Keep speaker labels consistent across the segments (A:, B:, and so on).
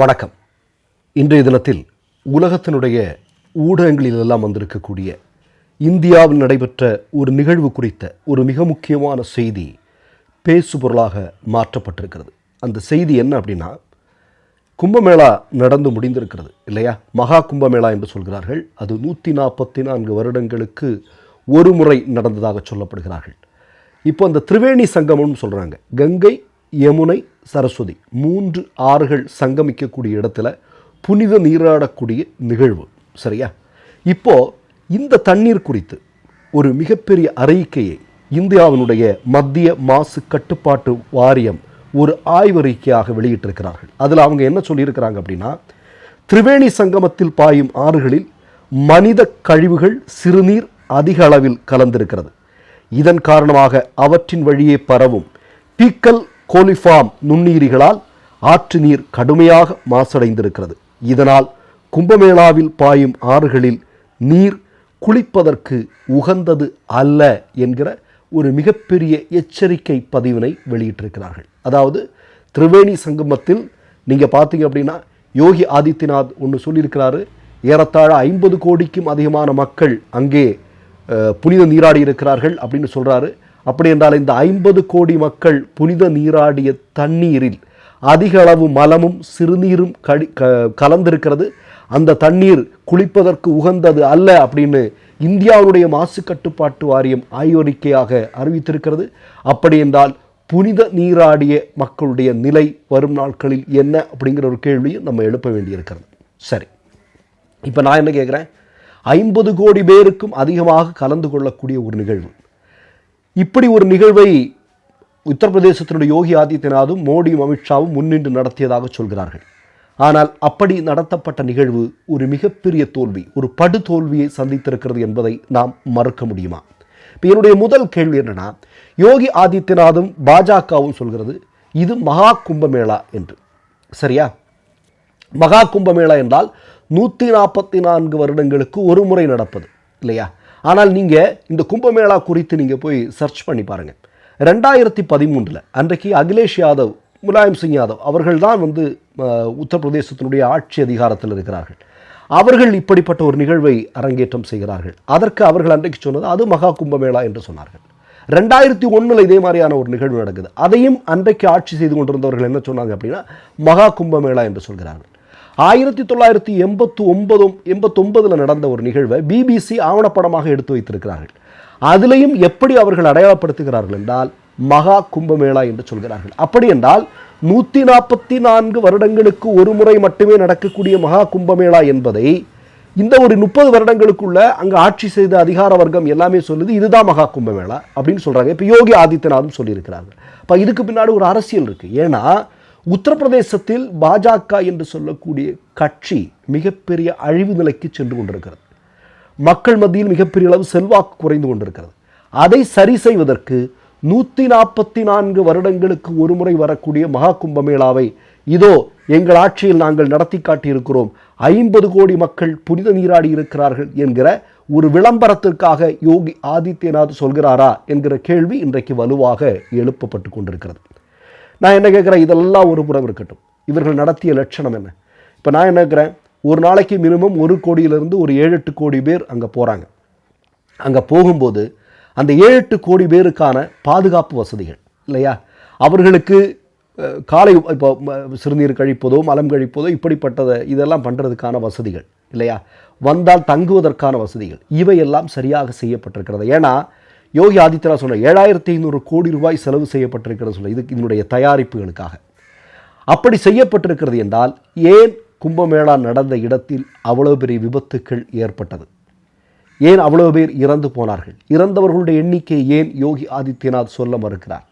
A: வணக்கம். இன்றைய தினத்தில் உலகத்தினுடைய ஊடகங்களிலெல்லாம் வந்திருக்கக்கூடிய இந்தியாவில் நடைபெற்ற ஒரு நிகழ்வு குறித்த ஒரு மிக முக்கியமான செய்தி பேசுபொருளாக மாற்றப்பட்டிருக்கிறது. அந்த செய்தி என்ன அப்படின்னா கும்பமேளா நடந்து முடிந்திருக்கிறது இல்லையா? மகா கும்பமேளா என்று சொல்கிறார்கள். அது நூற்றி நாற்பத்தி நான்கு வருடங்களுக்கு ஒரு முறை நடந்ததாக சொல்லப்படுகிறார்கள். இப்போ அந்த திரிவேணி சங்கமம்னு சொல்கிறாங்க கங்கை யமுனை சரஸ்வதி மூன்று ஆறுகள் சங்கமிக்கக்கூடிய இடத்துல புனித நீராடக்கூடிய நிகழ்வு சரியா? இப்போ இந்த தண்ணீர் குறித்து ஒரு மிகப்பெரிய அறிக்கையை இந்தியாவினுடைய மத்திய மாசு கட்டுப்பாட்டு வாரியம் ஒரு ஆய்வறிக்கையாக வெளியிட்டிருக்கிறார்கள். அதில் அவங்க என்ன சொல்லியிருக்கிறாங்க அப்படின்னா திரிவேணி சங்கமத்தில் பாயும் ஆறுகளில் மனித கழிவுகள் சிறுநீர் அதிக அளவில் கலந்திருக்கிறது. இதன் காரணமாக அவற்றின் வழியே பரவும் பீக்கல் கோலிஃபார்ம் நுண்ணுயிரிகளால் ஆற்று நீர் கடுமையாக மாசடைந்திருக்கிறது. இதனால் கும்பமேளாவில் பாயும் ஆறுகளில் நீர் குளிப்பதற்கு உகந்தது அல்ல என்கிற ஒரு மிகப்பெரிய எச்சரிக்கை பதிவினை வெளியிட்டிருக்கிறார்கள். அதாவது திரிவேணி சங்கமத்தில் நீங்கள் பார்த்தீங்க அப்படின்னா யோகி ஆதித்யநாத் ஒன்று சொல்லியிருக்கிறாரு ஏறத்தாழ ஐம்பது கோடிக்கும் அதிகமான மக்கள் அங்கே புனித நீராடி இருக்கிறார்கள் அப்படின்னு சொல்கிறாரு அப்படி என்றால் இந்த ஐம்பது கோடி மக்கள் புனித நீராடிய தண்ணீரில் அதிக அளவு மலமும் சிறுநீரும் கடி க கலந்திருக்கிறது. அந்த தண்ணீர் குளிப்பதற்கு உகந்தது அல்ல அப்படின்னு இந்தியாவுடைய மாசு கட்டுப்பாட்டு வாரியம் ஆய்வறிக்கையாக அறிவித்திருக்கிறது. அப்படி என்றால் புனித நீராடிய மக்களுடைய நிலை வரும் நாட்களில் என்ன அப்படிங்கிற ஒரு கேள்வியும் நம்ம எழுப்ப வேண்டியிருக்கிறது. சரி. இப்போ நான் என்ன கேட்குறேன் ஐம்பது கோடி பேருக்கும் அதிகமாக கலந்து கொள்ளக்கூடிய ஒரு நிகழ்வு. இப்படி ஒரு நிகழ்வை உத்தரப்பிரதேசத்தினுடைய யோகி ஆதித்யநாதும் மோடியும் அமித்ஷாவும் முன்னின்று நடத்தியதாக சொல்கிறார்கள். ஆனால் அப்படி நடத்தப்பட்ட நிகழ்வு ஒரு மிகப்பெரிய தோல்வி ஒரு படு தோல்வியை சந்தித்திருக்கிறது என்பதை நாம் மறுக்க முடியுமா? இப்போ என்னுடைய முதல் கேள்வி என்னன்னா யோகி ஆதித்யநாதும் பாஜகவும் சொல்கிறது இது மகா கும்பமேளா என்று. சரியா? மகா கும்பமேளா என்றால் நூற்றி நாற்பத்தி நான்கு வருடங்களுக்கு ஒரு முறை நடப்பது இல்லையா? ஆனால் நீங்கள் இந்த கும்பமேளா குறித்து நீங்கள் போய் சர்ச் பண்ணி பாருங்கள் ரெண்டாயிரத்தி பதிமூன்றில் அன்றைக்கு அகிலேஷ் யாதவ் முலாயம் சிங் யாதவ் அவர்கள் தான் வந்து உத்தரப்பிரதேசத்தினுடைய ஆட்சி அதிகாரத்தில் இருக்கிறார்கள். அவர்கள் இப்படிப்பட்ட ஒரு நிகழ்வை அரங்கேற்றம் செய்கிறார்கள். அதற்கு அவர்கள் அன்றைக்கு சொன்னது அது மகா கும்பமேளா என்று சொன்னார்கள். ரெண்டாயிரத்தி ஒண்ணுல இதே மாதிரியான ஒரு நிகழ்வு நடக்குது. அதையும் அன்றைக்கு ஆட்சி செய்து கொண்டிருந்தவர்கள் என்ன சொன்னாங்க அப்படின்னா மகா கும்பமேளா என்று சொல்கிறார்கள். ஆயிரத்தி தொள்ளாயிரத்தி எண்பத்தி ஒன்பதும் எண்பத்தொன்பதில் நடந்த ஒரு நிகழ்வை பிபிசி ஆவணப்படமாக எடுத்து வைத்திருக்கிறார்கள். அதிலையும் எப்படி அவர்கள் அடையாளப்படுத்துகிறார்கள் என்றால் மகா கும்பமேளா என்று சொல்கிறார்கள். அப்படி என்றால் நூற்றி நாற்பத்தி நான்கு வருடங்களுக்கு ஒரு முறை மட்டுமே நடக்கக்கூடிய மகா கும்பமேளா என்பதை இந்த ஒரு முப்பது வருடங்களுக்குள்ள அங்கே ஆட்சி செய்த அதிகார வர்க்கம் எல்லாமே சொல்லுது இதுதான் மகா கும்பமேளா அப்படின்னு சொல்கிறாங்க இப்போ யோகி ஆதித்யநாதும் சொல்லியிருக்கிறாங்க இப்போ இதுக்கு பின்னாடி ஒரு அரசியல் இருக்குது ஏன்னா உத்தரப்பிரதேசத்தில் பாஜக என்று சொல்லக்கூடிய கட்சி மிகப்பெரிய அழிவு நிலைக்கு சென்று கொண்டிருக்கிறது. மக்கள் மத்தியில் மிகப்பெரிய அளவு செல்வாக்கு குறைந்து கொண்டிருக்கிறது. அதை சரி செய்வதற்கு நூற்றி நாற்பத்தி நான்கு வருடங்களுக்கு ஒருமுறை வரக்கூடிய மகா கும்பமேளாவை இதோ எங்கள் ஆட்சியில் நாங்கள் நடத்தி காட்டியிருக்கிறோம். ஐம்பது கோடி மக்கள் புனித நீராடி இருக்கிறார்கள் என்கிற ஒரு விளம்பரத்திற்காக யோகி ஆதித்யநாத் சொல்கிறாரா என்கிற கேள்வி இன்றைக்கு வலுவாக எழுப்பப்பட்டு கொண்டிருக்கிறது. நான் என்ன கேட்குறேன்? இதெல்லாம் ஒரு புறம் இருக்கட்டும். இவர்கள் நடத்திய லட்சணம் என்ன? இப்போ நான் என்ன கேட்குறேன்? ஒரு நாளைக்கு மினிமம் ஒரு கோடியிலிருந்து ஒரு ஏழு எட்டு கோடி பேர் அங்கே போகிறாங்க அங்கே போகும்போது அந்த ஏழு எட்டு கோடி பேருக்கான பாதுகாப்பு வசதிகள் இல்லையா? அவர்களுக்கு காலை இப்போ சிறுநீர் கழிப்பதோ மலம் கழிப்பதோ இப்படிப்பட்டதை இதெல்லாம் பண்ணுறதுக்கான வசதிகள் இல்லையா? வந்தால் தங்குவதற்கான வசதிகள் இவையெல்லாம் சரியாக செய்யப்பட்டிருக்கிறது. ஏன்னா யோகி ஆதித்யநாத் சொன்ன ஏழாயிரத்தி ஐநூறு கோடி ரூபாய் செலவு செய்யப்பட்டிருக்கிறது சொல்ல இதுக்கு இதனுடைய தயாரிப்புகளுக்காக. அப்படி செய்யப்பட்டிருக்கிறது என்றால் ஏன் கும்பமேளா நடந்த இடத்தில் அவ்வளவு பெரிய விபத்துக்கள் ஏற்பட்டது? ஏன் அவ்வளவு பேர் இறந்து போனார்கள்? இறந்தவர்களுடைய எண்ணிக்கை ஏன் யோகி ஆதித்யநாத் சொல்ல மறுக்கிறார்?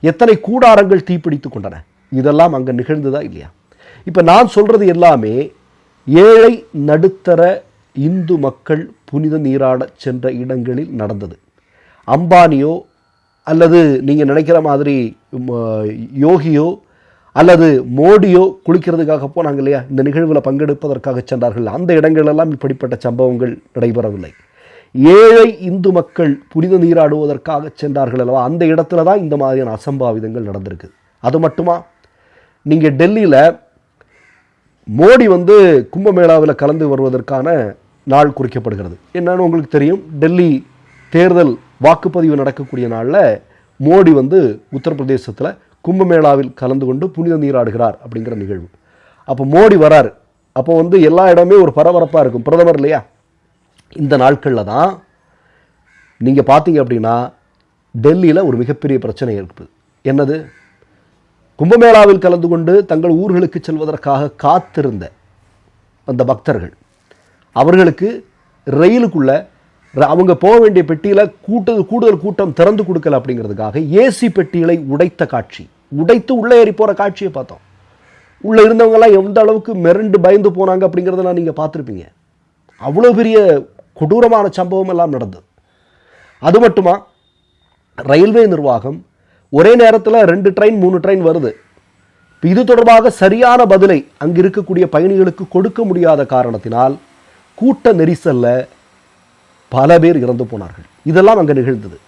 A: எத்தனை கூடாரங்கள் தீப்பிடித்து கொண்டன? இதெல்லாம் அங்கே நிகழ்ந்ததா இல்லையா? இப்போ நான் சொல்கிறது எல்லாமே ஏழை நடுத்தர இந்து மக்கள் புனித நீராட சென்ற இடங்களில் நடந்தது. அம்பானியோ அல்லது நீங்கள் நினைக்கிற மாதிரி யோகியோ அல்லது மோடியோ குளிக்கிறதுக்காக போனாங்க இல்லையா? இந்த நிகழ்வில் பங்கெடுப்பதற்காக சென்றார்கள். அந்த இடங்களெல்லாம் இப்படிப்பட்ட சம்பவங்கள் நடைபெறவில்லை. ஏழை இந்து மக்கள் புனித நீராடுவதற்காக சென்றார்கள் அல்லவா? அந்த இடத்துல தான் இந்த மாதிரியான அசம்பாவிதங்கள் நடந்திருக்கு. அது மட்டுமா? நீங்கள் டெல்லியில் மோடி வந்து கும்பமேளாவில் கலந்து வருவதற்கான நாள் குறிக்கப்படுகிறது. என்னன்னு உங்களுக்கு தெரியும். டெல்லி தேர்தல் வாக்குப்பதிவு நடக்கக்கூடிய நாளில் மோடி வந்து உத்தரப்பிரதேசத்தில் கும்பமேளாவில் கலந்து கொண்டு புனித நீராடுகிறார் அப்படிங்கிற நிகழ்வு. அப்போ மோடி வரார். அப்போ வந்து எல்லா இடமே ஒரு பரபரப்பாக இருக்கும். பிரதமர் இல்லையா? இந்த நாட்களில் தான் நீங்கள் பார்த்தீங்க அப்படின்னா டெல்லியில் ஒரு மிகப்பெரிய பிரச்சனை இருக்குது என்னது? கும்பமேளாவில் கலந்து கொண்டு தங்கள் ஊர்களுக்கு செல்வதற்காக காத்திருந்த அந்த பக்தர்கள் அவர்களுக்கு ரயிலுக்குள்ளே அவங்க போக வேண்டிய பெட்டியில் கூட்ட கூடுதல் கூட்டம் திறந்து கொடுக்கல அப்படிங்கிறதுக்காக ஏசி பெட்டிகளை உடைத்த காட்சி. உடைத்து உள்ளே ஏறி போகிற காட்சியை பார்த்தோம். உள்ளே இருந்தவங்கெல்லாம் எந்த அளவுக்கு மிரண்டு பயந்து போனாங்க அப்படிங்கிறதெல்லாம் நீங்கள் பார்த்துருப்பீங்க. அவ்வளோ பெரிய கொடூரமான சம்பவம் எல்லாம் நடந்தது. அது மட்டுமா ரயில்வே நிர்வாகம் ஒரே நேரத்தில் ரெண்டு ட்ரெயின் மூணு ட்ரெயின் வருது. இப்போ இது தொடர்பாக சரியான பதிலை அங்கு இருக்கக்கூடிய பயணிகளுக்கு கொடுக்க முடியாத காரணத்தினால் கூட்ட நெரிசலில் பல பேர் இறந்து போனார்கள். இதெல்லாம் அங்கே நிகழ்ந்தது.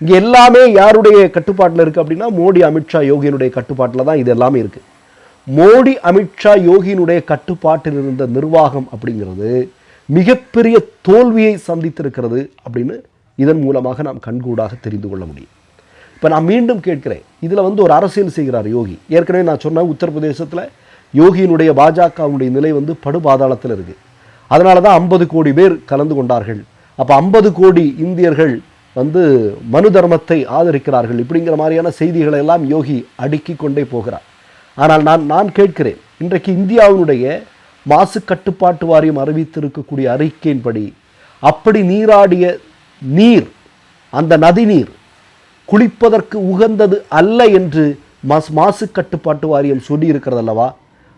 A: இங்கே எல்லாமே யாருடைய கட்டுப்பாட்டில் இருக்குது அப்படின்னா மோடி அமித்ஷா யோகியினுடைய கட்டுப்பாட்டில் தான் இது எல்லாமே இருக்குது மோடி அமித்ஷா யோகியினுடைய கட்டுப்பாட்டில் இருந்த நிர்வாகம் அப்படிங்கிறது மிகப்பெரிய தோல்வியை சந்தித்திருக்கிறது அப்படின்னு இதன் மூலமாக நாம் கண்கூடாக தெரிந்து கொள்ள முடியும். இப்போ நான் மீண்டும் கேட்கிறேன். இதில் வந்து ஒரு அரசியல் செய்கிறார் யோகி. ஏற்கனவே நான் சொன்ன உத்தரப்பிரதேசத்தில் யோகியினுடைய பாஜகவுடைய நிலை வந்து படுபாதாளத்தில் இருக்குது அதனால தான் ஐம்பது கோடி பேர் கலந்து கொண்டார்கள். அப்போ ஐம்பது கோடி இந்தியர்கள் வந்து மனு தர்மத்தை ஆதரிக்கிறார்கள் இப்படிங்கிற மாதிரியான செய்திகளை எல்லாம் யோகி அடுக்கி கொண்டே போகிறார். ஆனால் நான் நான் கேட்கிறேன் இன்றைக்கு இந்தியாவினுடைய மாசு கட்டுப்பாட்டு வாரியம் அறிவித்திருக்கக்கூடிய அறிக்கையின்படி அப்படி நீராடிய நீர் அந்த நதிநீர் குளிப்பதற்கு உகந்தது அல்ல என்று மாஸ் மாசு கட்டுப்பாட்டு வாரியம் சொல்லியிருக்கிறதல்லவா? அல்லவா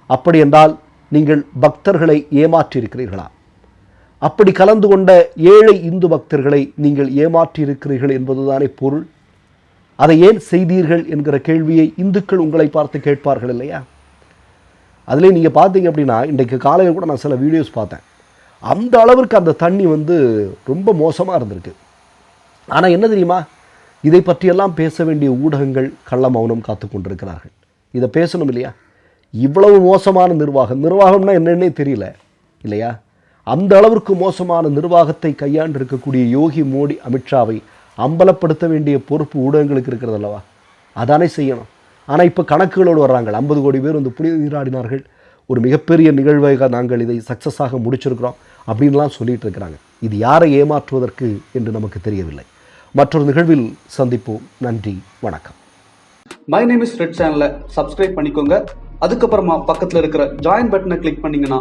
A: அப்படி என்றால் நீங்கள் பக்தர்களை ஏமாற்றியிருக்கிறீர்களா? அப்படி கலந்து கொண்ட ஏழை இந்து பக்தர்களை நீங்கள் ஏமாற்றியிருக்கிறீர்கள் என்பதுதானே பொருள்? அதை ஏன் செய்தீர்கள் என்கிற கேள்வியை இந்துக்கள் உங்களை பார்த்து கேட்பார்கள் இல்லையா? அதிலே நீங்கள் பார்த்தீங்க அப்படின்னா இன்றைக்கு காலையில் கூட நான் சில வீடியோஸ் பார்த்தேன். அந்த அளவிற்கு அந்த தண்ணி வந்து ரொம்ப மோசமாக இருந்திருக்கு. ஆனால் என்ன தெரியுமா? இதை பற்றியெல்லாம் பேச வேண்டிய ஊடகங்கள் கள்ள மௌனம் காத்து கொண்டிருக்கிறார்கள். இதை பேசணும் இல்லையா? இவ்வளவு மோசமான நிர்வாகம். நிர்வாகம்னா என்னன்னே தெரியல. இல்லையா? அந்த அளவிற்கு மோசமான நிர்வாகத்தை கையாண்டு இருக்கக்கூடிய யோகி மோடி அமித்ஷாவை அம்பலப்படுத்த வேண்டிய பொறுப்பு ஊடகங்களுக்கு இருக்கிறது அல்லவா? அதானே செய்யணும். ஆனால் இப்போ கணக்குகளோடு வர்றாங்க. ஐம்பது கோடி பேர் வந்து புனித நீராடினார்கள். ஒரு மிகப்பெரிய நிகழ்வாக நாங்கள் இதை சக்ஸஸாக முடிச்சிருக்கிறோம் அப்படின்லாம் சொல்லிட்டு இருக்கிறாங்க. இது யாரை ஏமாற்றுவதற்கு என்று நமக்கு தெரியவில்லை. மற்றொரு நிகழ்வில் சந்திப்போம். நன்றி வணக்கம்.
B: மை நேம் இஸ் ரெட் சேனலை சப்ஸ்கிரைப் பண்ணிக்கோங்க. அதுக்கப்புறமா பக்கத்துல இருக்கிற ஜாயின் பட்டனை கிளிக் பண்ணீங்கன்னா